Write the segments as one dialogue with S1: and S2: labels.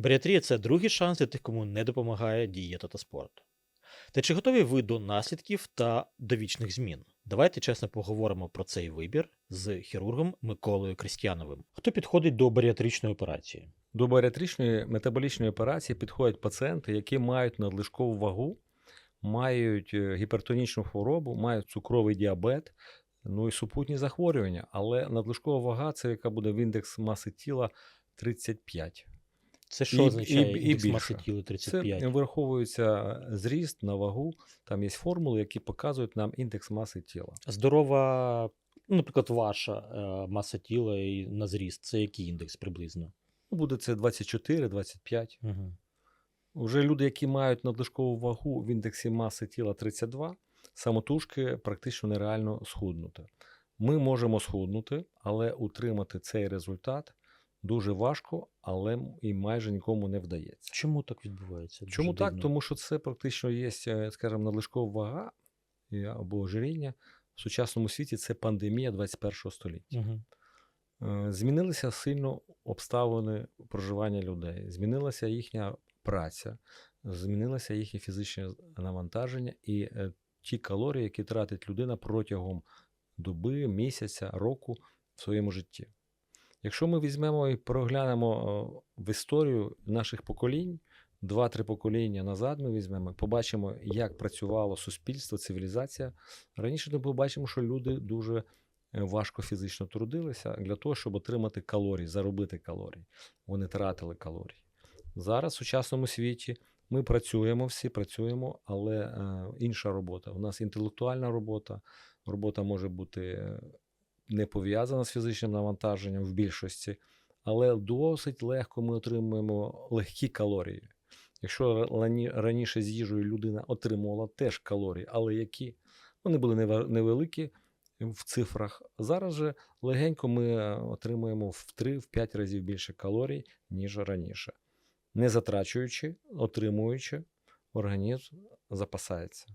S1: Баріатрія це другий шанс для тих, кому не допомагає дієта та спорт. Та чи готові ви до наслідків та довічних змін? Давайте чесно поговоримо про цей вибір з хірургом Миколою Крістяновим. Хто підходить до баріатричної операції?
S2: До баріатричної метаболічної операції підходять пацієнти, які мають надлишкову вагу, мають е, гіпертонічну хворобу, мають цукровий діабет, ну і супутні захворювання. Але надлишкова вага це яка буде в індекс маси тіла 35.
S1: Це
S2: І-
S1: що означає
S2: і- і
S1: індекс маси тіла 35?
S2: Це враховується зріст на вагу. Там є формули, які показують нам індекс маси тіла.
S1: Здорова, ну, наприклад, ваша е, маса тіла і на зріст. Це який індекс приблизно?
S2: Ну, Буде це 24-25.
S1: Угу.
S2: Уже люди, які мають надлишкову вагу в індексі маси тіла 32, самотужки практично нереально схуднути. Ми можемо схуднути, але утримати цей результат дуже важко, але і майже нікому не вдається.
S1: Чому так відбувається? Дуже
S2: Чому так?
S1: дивно.
S2: Тому що це практично є, е, скажімо, надлишкова вага або ожиріння в сучасному світі це пандемія 21 століття. Е, Змінилися сильно обставини проживання людей, змінилася їхня праця, змінилося їхнє фізичне навантаження і е, ті калорії, які тратить людина протягом доби, місяця, року в своєму житті. Якщо ми візьмемо і проглянемо е, в історію наших поколінь, два-три покоління назад ми візьмемо, побачимо, як працювало суспільство, цивілізація. Раніше ми побачимо, що люди дуже е, важко фізично трудилися для того, щоб отримати калорії, заробити калорії. Вони тратили калорії. Зараз в сучасному світі ми працюємо, всі працюємо, але е, інша робота. У нас інтелектуальна робота. Робота може бути е, не пов'язана з фізичним навантаженням в більшості, але досить легко ми отримуємо легкі калорії. Якщо раніше з їжею людина отримувала теж калорії, але які вони були невеликі в цифрах. Зараз же легенько ми е, отримуємо в 3-5 разів більше калорій, ніж раніше. Не затрачуючи, отримуючи, організм запасається.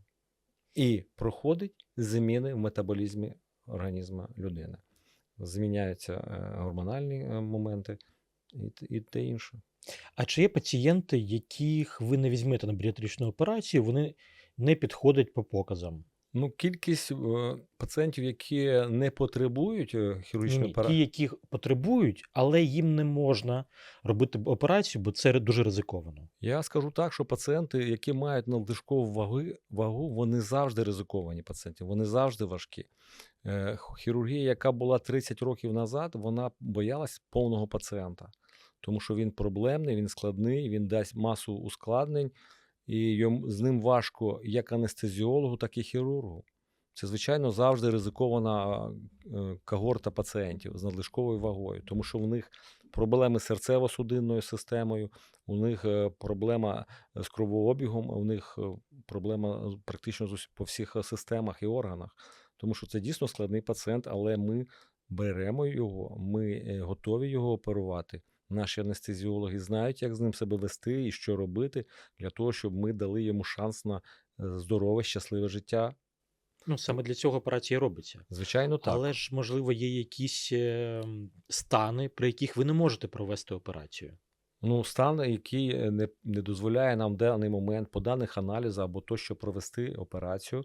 S2: І проходить зміни в метаболізмі організму людини. Зміняються е, гормональні е, моменти і, і те інше.
S1: А чи є пацієнти, яких ви не візьмете на біатричну операцію, вони не підходять по показам?
S2: Ну, кількість е, пацієнтів, які не потребують е, хірургічної
S1: Ні, ті,
S2: операції,
S1: яких потребують, але їм не можна робити операцію, бо це дуже ризиковано.
S2: я скажу так, що пацієнти, які мають надлишкову ваги, вагу, вони завжди ризиковані пацієнти, вони завжди важкі. Е, Хірургія, яка була 30 років назад, вона боялась повного пацієнта, тому що він проблемний, він складний, він дасть масу ускладнень, і йому, з ним важко як анестезіологу, так і хірургу. Це, звичайно, завжди ризикована е, когорта пацієнтів з надлишковою вагою, тому що в них проблеми з серцево-судинною системою, у них е, проблема з кровообігом, у них е, проблема практично по всіх системах і органах. Тому що це дійсно складний пацієнт, але ми беремо його, ми готові його оперувати. Наші анестезіологи знають, як з ним себе вести і що робити для того, щоб ми дали йому шанс на е, здорове, щасливе життя.
S1: Ну, саме для цього операція робиться.
S2: Звичайно, так.
S1: Але ж, можливо, є якісь е, стани, при яких ви не можете провести операцію.
S2: Ну, стан, який е, не, не дозволяє нам в даний момент по даних аналізу або тощо провести операцію,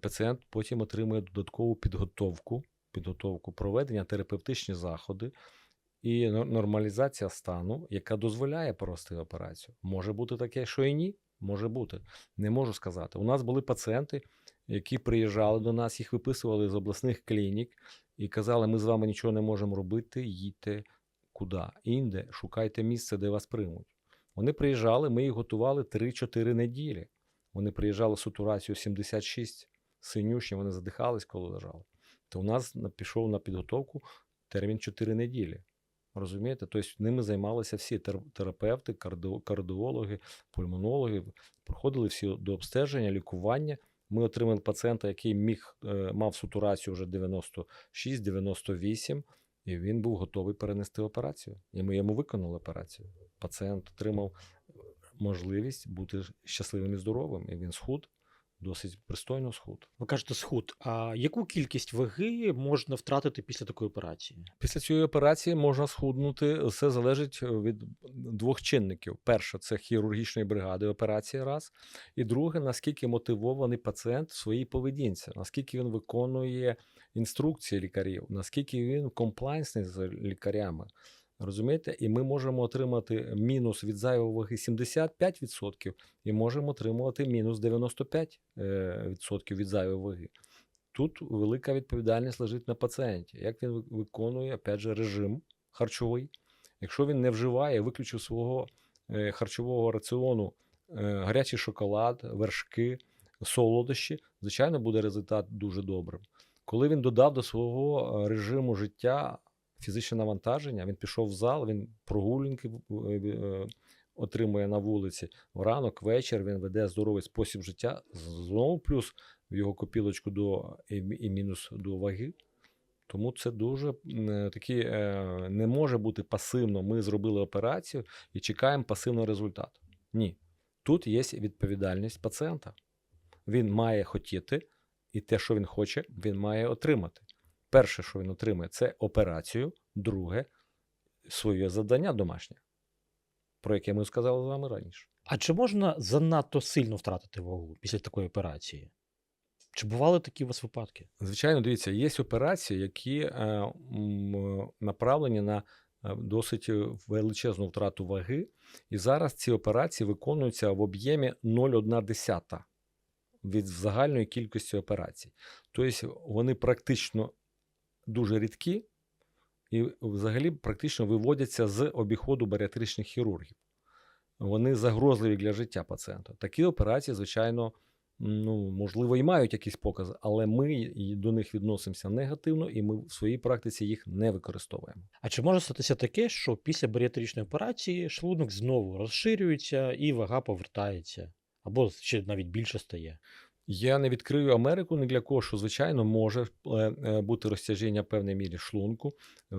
S2: пацієнт потім отримує додаткову підготовку, підготовку проведення терапевтичні заходи і нор- нормалізація стану, яка дозволяє провести операцію. Може бути таке, що і ні. Може бути. Не можу сказати. У нас були пацієнти, які приїжджали до нас, їх виписували з обласних клінік і казали, ми з вами нічого не можемо робити, їдьте куди? Інде, шукайте місце, де вас приймуть. Вони приїжджали, ми їх готували 3-4 неділі. Вони приїжджали з сатурацією 76, синющі, вони задихались, коли лежали. То у нас пішов на підготовку термін 4 неділі. Розумієте? Тобто ними займалися всі тер- терапевти, кардіологи, пульмонологи, проходили всі до обстеження, лікування. Ми отримали пацієнта, який міг, е, мав сатурацію вже 96-98, і він був готовий перенести операцію. І ми йому виконали операцію. Пацієнт отримав можливість бути щасливим і здоровим, і він схуд досить пристойно схуд.
S1: Ви кажете, схуд. А яку кількість ваги можна втратити після такої операції?
S2: Після цієї операції можна схуднути. Все залежить від двох чинників: перше це хірургічної бригади операції, раз, і друге, наскільки мотивований пацієнт в своїй поведінці, наскільки він виконує інструкції лікарів, наскільки він комплайнсний з лікарями. Розумієте, і ми можемо отримати мінус від зайвої ваги 75% і можемо отримувати мінус 95% е, від зайвої ваги. Тут велика відповідальність лежить на пацієнті. Як він виконує опять же, режим харчовий. Якщо він не вживає, виключив свого е, харчового раціону е, гарячий шоколад, вершки, солодощі, звичайно, буде результат дуже добрим. Коли він додав до свого режиму життя фізичне навантаження, він пішов в зал, він прогулянки е, е, отримує на вулиці. Вранок, вечір він веде здоровий спосіб життя. Знову плюс в його копілочку до і, мінус до ваги. Тому це дуже м, такі е, не може бути пасивно. Ми зробили операцію і чекаємо пасивного результату. Ні. Тут є відповідальність пацієнта. Він має хотіти, і те, що він хоче, він має отримати. Перше, що він отримує, це операцію, друге своє завдання домашнє, про яке ми сказали з вами раніше.
S1: А чи можна занадто сильно втратити вагу після такої операції? Чи бували такі у вас випадки?
S2: Звичайно, дивіться, є операції, які е, м, направлені на е, досить величезну втрату ваги. І зараз ці операції виконуються в об'ємі 0,1 від загальної кількості операцій. Тобто вони практично дуже рідкі і взагалі практично виводяться з обіходу баріатричних хірургів. Вони загрозливі для життя пацієнта. Такі операції, звичайно, ну, можливо, і мають якісь покази, але ми до них відносимося негативно, і ми в своїй практиці їх не використовуємо.
S1: А чи може статися таке, що після баріатричної операції шлунок знову розширюється і вага повертається? Або ще навіть більше стає?
S2: Я не відкрию Америку ні для кого, що звичайно може е, е, бути розтяжіння в певній мірі шлунку, е,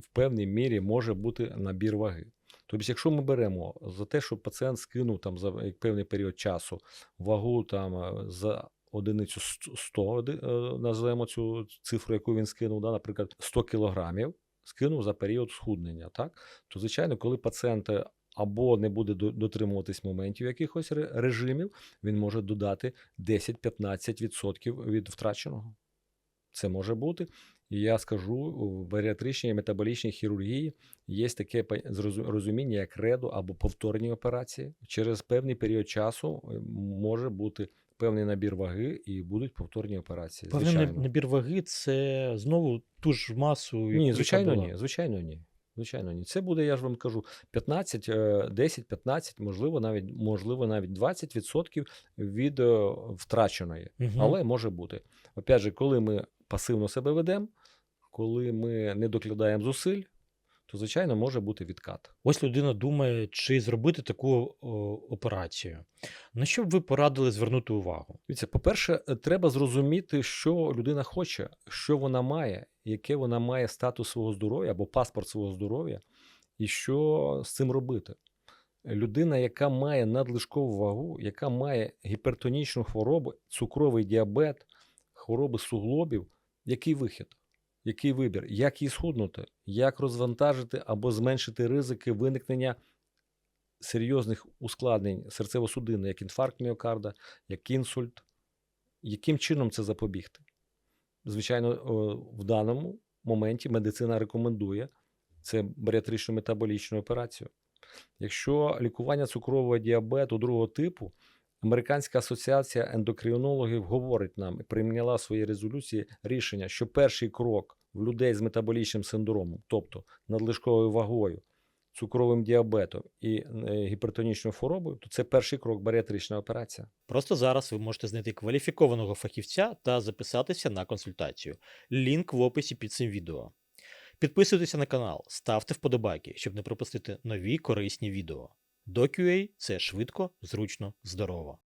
S2: в певній мірі може бути набір ваги. Тобто, якщо ми беремо за те, що пацієнт скинув там за певний період часу вагу там за одиницю 100, е, називаємо цю цифру, яку він скинув, да, наприклад, 100 кілограмів, скинув за період схуднення, так? то звичайно, коли пацієнт або не буде дотримуватись моментів якихось режимів, він може додати 10-15% від втраченого. Це може бути. І я скажу, у баріатричній і метаболічній хірургії є таке розуміння, як редо або повторні операції. Через певний період часу е, може бути певний набір ваги і будуть повторні операції.
S1: Певний набір ваги це знову ту ж масу.
S2: Ні, звичайно, ні. Звичайно, ні. Звичайно, ні. Це буде, я ж вам кажу, 15, е, 10, 15, можливо, навіть можливо, навіть 20% від е, втраченої.
S1: угу.
S2: Але може бути. Опять же, коли ми пасивно себе ведемо, коли ми не докладаємо зусиль, то звичайно може бути відкат.
S1: Ось людина думає, чи зробити таку о, операцію. На що б ви порадили звернути увагу?
S2: Дивіться, по-перше, е, треба зрозуміти, що людина хоче, що вона має, яке вона має статус свого здоров'я або паспорт свого здоров'я, і що з цим робити. Людина, яка має надлишкову вагу, яка має гіпертонічну хворобу, цукровий діабет, хвороби суглобів, який вихід? Який вибір? Як її схуднути? Як розвантажити або зменшити ризики виникнення серйозних ускладнень серцево-судинної, як інфаркт міокарда, як інсульт? Яким чином це запобігти? Звичайно, в даному моменті медицина рекомендує це баріатричну метаболічну операцію. Якщо лікування цукрового діабету другого типу, Американська асоціація ендокринологів говорить нам і прийняла в своїй резолюції рішення, що перший крок в людей з метаболічним синдромом, тобто надлишковою вагою, цукровим діабетом і е, гіпертонічною хворобою, то це перший крок баріатрична операція.
S1: Просто зараз ви можете знайти кваліфікованого фахівця та записатися на консультацію. Лінк в описі під цим відео. Підписуйтеся на канал, ставте вподобайки, щоб не пропустити нові корисні відео. DoQA – це швидко, зручно, здорово.